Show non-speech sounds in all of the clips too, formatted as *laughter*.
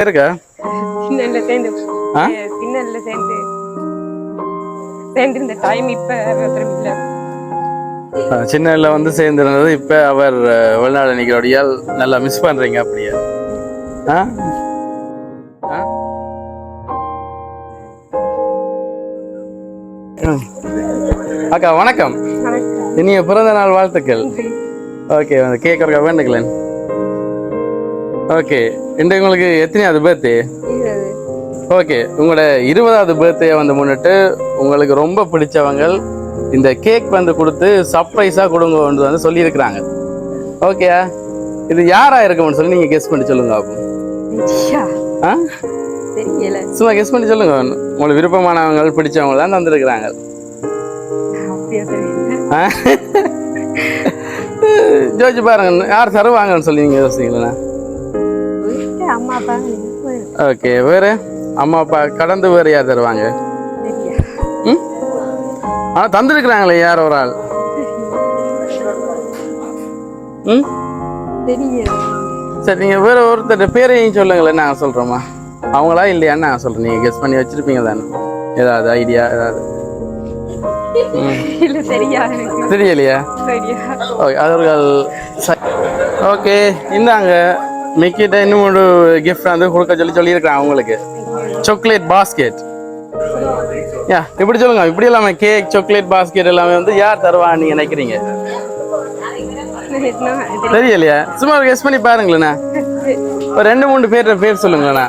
இருக்கா? சின்னல்ல சேர்ந்து? சின்னல்ல சேர்ந்து. சேர்ந்து இந்த டைம் இப்ப இல்ல. அஹ் சின்னல வந்து சேர்ந்திருந்தது. இப்போ அவர் வெளிநாடு நிற்கிறோடையால் நல்லா மிஸ் பண்ணுறீங்க அப்படியா. ஆ. அக்கா வணக்கம். இனிய பிறந்த நாள் வாழ்த்துக்கள். ஓகே கேக் ஒருக்கா வேண்டுங்களேன்? ஓகே. இன்றைக்கு உங்களுக்கு எத்தனையாவது பர்த்டே ஓகே உங்களோட இருபதாவது பர்த்டே வந்து முன்னிட்டு உங்களுக்கு ரொம்ப பிடிச்சவங்க இந்த கேக் வந்து கொடுத்து சர்ப்ரைஸாக கொடுங்கன்னு வந்து சொல்லியிருக்கிறாங்க. ஓகேயா இது யாரா இருக்கும்னு சொல்லி நீங்கள் கெஸ் பண்ணி சொல்லுங்க அப்போ ஆ? சும்மா கெஸ் பண்ணி சொல்லுங்க. உங்களுக்கு விருப்பமானவங்க பிடிச்சவங்க தான் தந்துருக்குறாங்க. *laughs* ஜோதிச்சு பாருங்க யார் தருவாங்கன்னு சொல்லி நீங்கள் யோசிங்களா ஓகே வேறு? அம்மா அப்பா கடந்து வேறு யார் தருவாங்க ஆனால் தந்துருக்குறாங்களே யார் ஒரு ஆள்? ம்? சரி நீங்கள் வேற ஒருத்தர் பேரையும் சொல்லுங்களேன் நாங்கள் சொல்கிறோமா அவங்களா இல்லையான்னு நான் சொல்கிறேன் நீங்கள் கெஸ் பண்ணி வச்சுருப்பீங்க தானே. ஏதாவது ஐடியா ஏதாவது. தெரியலையா? தெரியா. ஓகே அவர்கள் ஓகே இந்தாங்க. மிக்கிட்ட இன்னும் ஒரு கிஃப்ட் வந்து கொடுக்க சொல்லி சொல்லியிருக்கிறேன் அவங்களுக்கு. சாக்லேட் பாஸ்கெட் யா இப்படி சொல்லுங்க. இப்படி எல்லாமே கேக் சாக்லேட் பாஸ்கெட் எல்லாமே வந்து யார் தருவான்னு நீங்க நினைக்கிறீங்க? நான் தெரியலையா. சும்மா கெஸ் பண்ணி பாருங்களேண்ணா ஒரு ரெண்டு மூணு பேர் பேர் சொல்லுங்களேண்ணா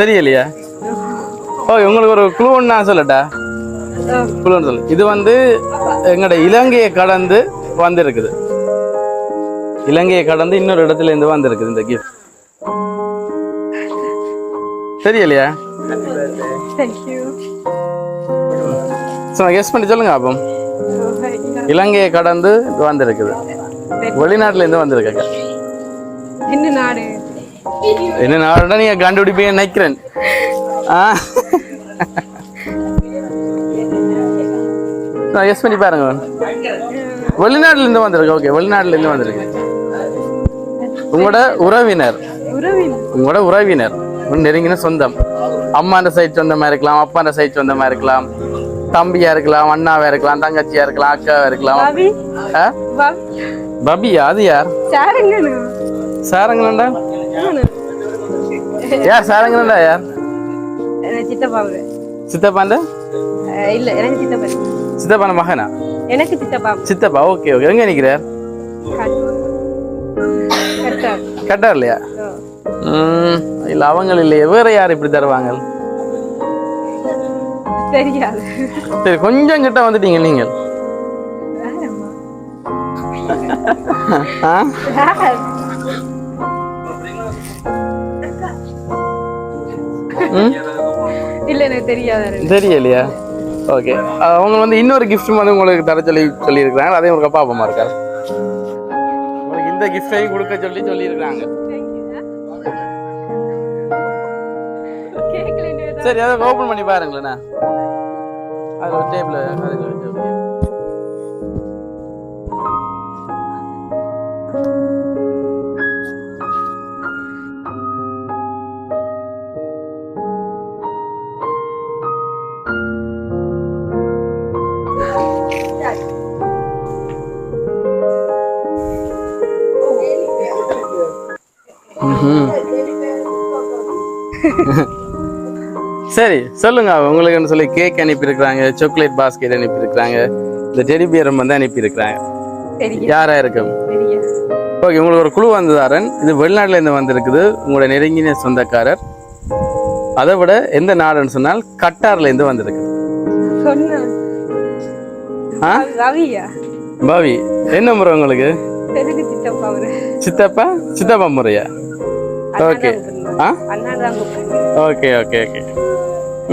தெரியலையா. ஓகே உங்களுக்கு ஒரு குழு நான் சொல்லட்டா? குழுன்னு சொல்லு. இது வந்து எங்களோட இலங்கையை கடந்து வந்திருக்குது. இலங்கையை கடந்து இன்னொரு இடத்துல இருந்து வந்திருக்குது இந்த கிஃப்ட் தெரியலையா? சும்மா கெஸ் பண்ணி சொல்லுங்க அப்போ. இலங்கையை கடந்து வந்திருக்குது. வெளிநாட்டுல இருந்து வந்திருக்காங்க என்ன நாடு? என்ன நாடா நீங்க கண்டுபிடிப்பீங்க நினைக்கிறேன். பண்ணி பாருங்க. வெளிநாட்டுல இருந்து வந்திருக்கு? ஓகே வெளிநாட்டுல இருந்து வந்திருக்கு? உங்களோட உறவினர். உங்களோட உறவினர். நெருங்கின சொந்தம். அம்மாண்ட சைட் சொந்தமா இருக்கலாம் அப்பாண்ட சைட் சொந்தமா இருக்கலாம் தம்பியா இருக்கலாம் அண்ணாவா இருக்கலாம் தங்கச்சியா இருக்கலாம் அக்காவா இருக்கலாம். பபியா? அது யார்? சாரங்கனண்டா யார்? சாரங்கனண்டா யார்? சித்தப்பாவு சித்தப்பாண்ட? இல்ல எனக்கு சித்தப்பா சித்தப்பான மகனா? எனக்கு சித்தப்பா. சித்தப்பா ஓகே ஓகே. எங்க நிக்கிறார் கட்டார். இல்லையா? இல்ல அவங்க இல்லையே. வேற யார் இப்படி தருவாங்க? தெரியாது. சரி கொஞ்சம் கிட்ட வந்துட்டீங்க நீங்கள் தெரியலையா? ஓகே. அவங்க வந்து இன்னொரு gift வந்து உங்களுக்கு தர சொல்லி சொல்லியிருக்கிறாங்க. அதையும் ஒரு பாப்பமா இருக்காரு. உங்களுக்கு இந்த கிஃப்டையும் கொடுக்க சொல்லி சொல்லியிருக்காங்க சரி அதை ஓப்பன் பண்ணி பாருங்களேண்ணா அது ஒரு டேபிள் *laughs* சரி சொல்லுங்க. உங்களுக்குன்னு சொல்லி கேக் அனுப்பியிருக்கிறாங்க சாக்லேட் பாஸ்கெட் அனுப்பியிருக்கிறாங்க இந்த டெடி பியரம் வந்து அனுப்பியிருக்கிறாங்க. தெரியும் யாரா இருக்கும் ஓகே உங்களுக்கு ஒரு குழு வந்ததாரன் இது வெளிநாட்டுல இருந்து வந்திருக்குது. உங்களோட நெருங்கின சொந்தக்காரர். அதை விட எந்த நாடுன்னு சொன்னால் கட்டார்ல இருந்து வந்திருக்கு பாவி. என்ன முறை உங்களுக்கு? சித்தப்பா? சித்தப்பா முறையா? ஓகே ஆ? ஓகே ஓகே ஓகே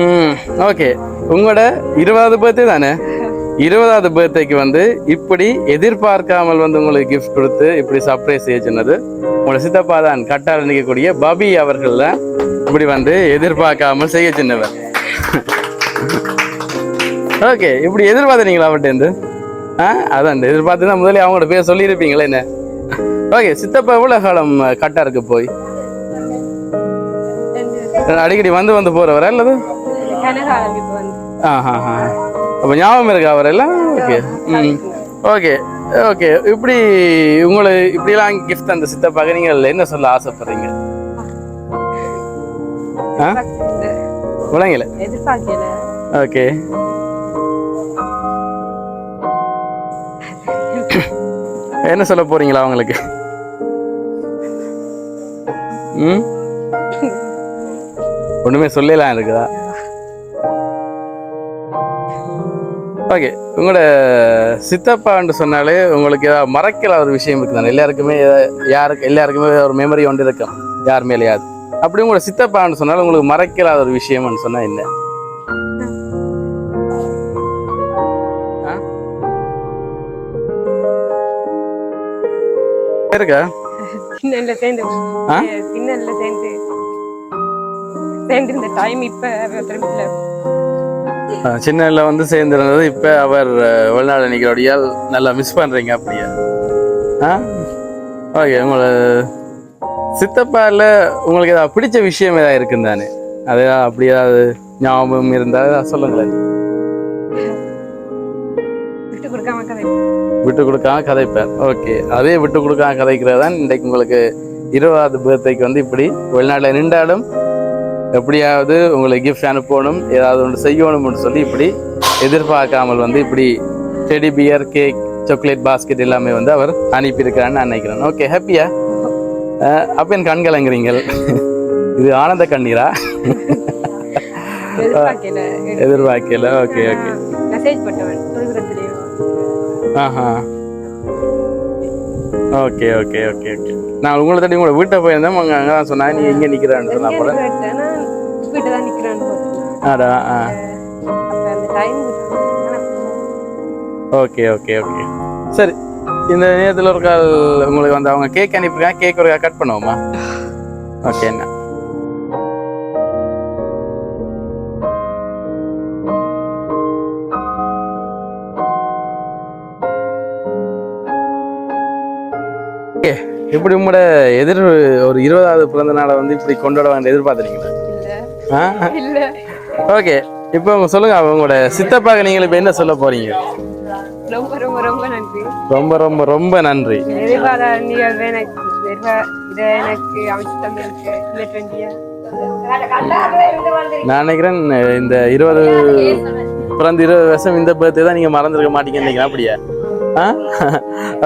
ம் ஓகே உங்களோட இருபதாவது பர்த்டே தானே? இருபதாவது பர்த்டேக்கு வந்து இப்படி எதிர்பார்க்காமல் வந்து உங்களுக்கு கிஃப்ட் கொடுத்து இப்படி சர்ப்ரைஸ் செய்ய சொன்னது உங்களோட சித்தப்பா தான். கட்டால் நிற்கக்கூடிய பபி அவர்கள் தான் இப்படி வந்து எதிர்பார்க்காமல் செய்ய சொன்னவர். ஓகே இப்படி எதிர்பார்த்தீங்களா அவர்கிட்ட ஆ அதான் எதிர்பார்த்து தான் முதல்ல அவங்களோட பேர் சொல்லியிருப்பீங்களே என்ன? ஓகே சித்தப்பா எவ்வளோ காலம் கட்டாருக்கு போய்? அடிக்கடி வந்து வந்து போறவரா இப்போ வந்து ஆஹா. அப்போ ஞாபகம் இருக்கா அவரெல்லாம்? ஓகே ம். ஓகே ஓகே இப்படி உங்களை இப்படிலாம் கிஃப்ட் அந்த சித்தப்பாக நீங்கள் என்ன சொல்ல ஆசைப்படுறீங்க? ஆ? விளங்கல. ஓகே என்ன சொல்ல போறீங்களா அவங்களுக்கு? ம்? ஒண்ணுமே சொல்லலாம் இருக்குதா ஓகே உங்களோட சித்தப்பான்னு சொன்னாலே உங்களுக்கு ஏதாவது மறக்கல ஒரு விஷயம் இருக்குதானே? எல்லாருக்குமே யாருக்கு எல்லாருக்குமே ஒரு மெமரி ஒன்று இருக்கும் யார் மேலேயாவது. அப்படி உங்களோட சித்தப்பான்னு சொன்னாலும் உங்களுக்கு மறக்கலாத ஒரு விஷயம்னு சொன்னா என்ன? இருக்கா சின்னல்ல சேர்ந்து. ஆ? சின்னல்ல சேர்ந்து. சேர்ந்து இந்த டைம் இப்ப திரும்ப இல்ல அஹ் சின்னல வந்து சேர்ந்திருந்தது. இப்போ அவர் வெளிநாடு நிற்கிறோடையால் நல்லா மிஸ் பண்ணுறீங்க அப்படியா. ஆ? ஓகே உங்களை சித்தப்பால உங்களுக்கு ஏதாவது பிடிச்ச விஷயம் ஏதாவது இருக்குன்னு தானே? அது அப்படி ஏதாவது ஞாபகம் இருந்தால் சொல்லுங்களேன். விட்டு கொடுக்காம கதை. விட்டு கொடுக்காம கதைப்பார் ஓகே அதே விட்டு கொடுக்காம கதைக்கிறது தான் இன்றைக்கு உங்களுக்கு இருபதாவது பர்த்டேக்கு வந்து இப்படி வெளிநாட்டில் நின்றாலும் எப்படியாவது உங்களுக்கு கிஃப்ட் அனுப்பணும் ஏதாவது ஒன்று செய்யணும்னு சொல்லி இப்படி எதிர்பார்க்காமல் வந்து இப்படி teddy bear cake chocolate basket எல்லாமே வந்து அவர் அனுப்பியிருக்கிறான்னு நான் நினைக்கிறேன். ஓகே ஹாப்பியா அப்போ என் கண் கலங்குறீங்கள். இது ஆனந்த கண்ணீரா? எதிர்பார்க்கல. ஓகே ஓகே ஆஹா. ஓகே ஓகே ஓகே ஓகே நான் உங்களை தட்டி உங்களை வீட்டை போயிருந்தேன். அங்கே அங்கே தான் சொன்னா நீ எங்கே நிற்கிறான்னு சொன்னா அப்புறம் வீட்டு தான் நிக்கிறான்னு போட்டு ஆடா ஆ. Okay okay okay. சரி. இந்த நேரத்தில் ஒரு கால் உங்களுக்கு வந்து அவங்க கேக் அனுப்பிருக்காங்க கேக் ஒரு கட் பண்ணுவோமா? *laughs* ஓகே என்ன? இப்படி உங்களோட எதிர் ஒரு இருபதாவது பிறந்த நாளை வந்து இப்படி கொண்டாட வேண்டிய எதிர்பார்த்துறீங்களா ஓகே இப்போ உங்க சொல்லுங்க உங்களோட சித்தப்பாக நீங்கள் இப்போ என்ன சொல்ல போறீங்க? ரொம்ப ரொம்ப ரொம்ப நன்றி. ரொம்ப ரொம்ப ரொம்ப நன்றி. நான் நினைக்கிறேன் இந்த இருபது பிறந்த இருபது வருஷம் இந்த பர்த்டே தான் நீங்க மறந்துருக்க மாட்டீங்கன்னு நினைக்கிறேன் அப்படியா?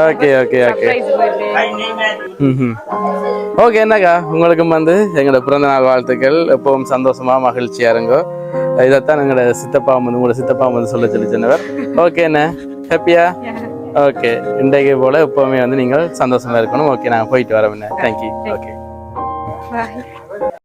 Okay okay okay surprise birthday ம் ஓகே என்னக்கா? உங்களுக்கும் வந்து எங்களோட பிறந்த நாள் வாழ்த்துக்கள். எப்பவும் சந்தோஷமா மகிழ்ச்சியா இருங்கோ. இதைத்தான் எங்களோட சித்தப்பா வந்து உங்களோட சித்தப்பா வந்து சொல்ல சொல்லி சொன்னவர். ஓகே என்ன? ஹாப்பியா ஓகே இன்றைக்கு போல எப்பவுமே வந்து நீங்கள் சந்தோஷமா இருக்கணும். ஓகே நான் போயிட்டு வரேன் தேங்க்யூ ஓகே பாய்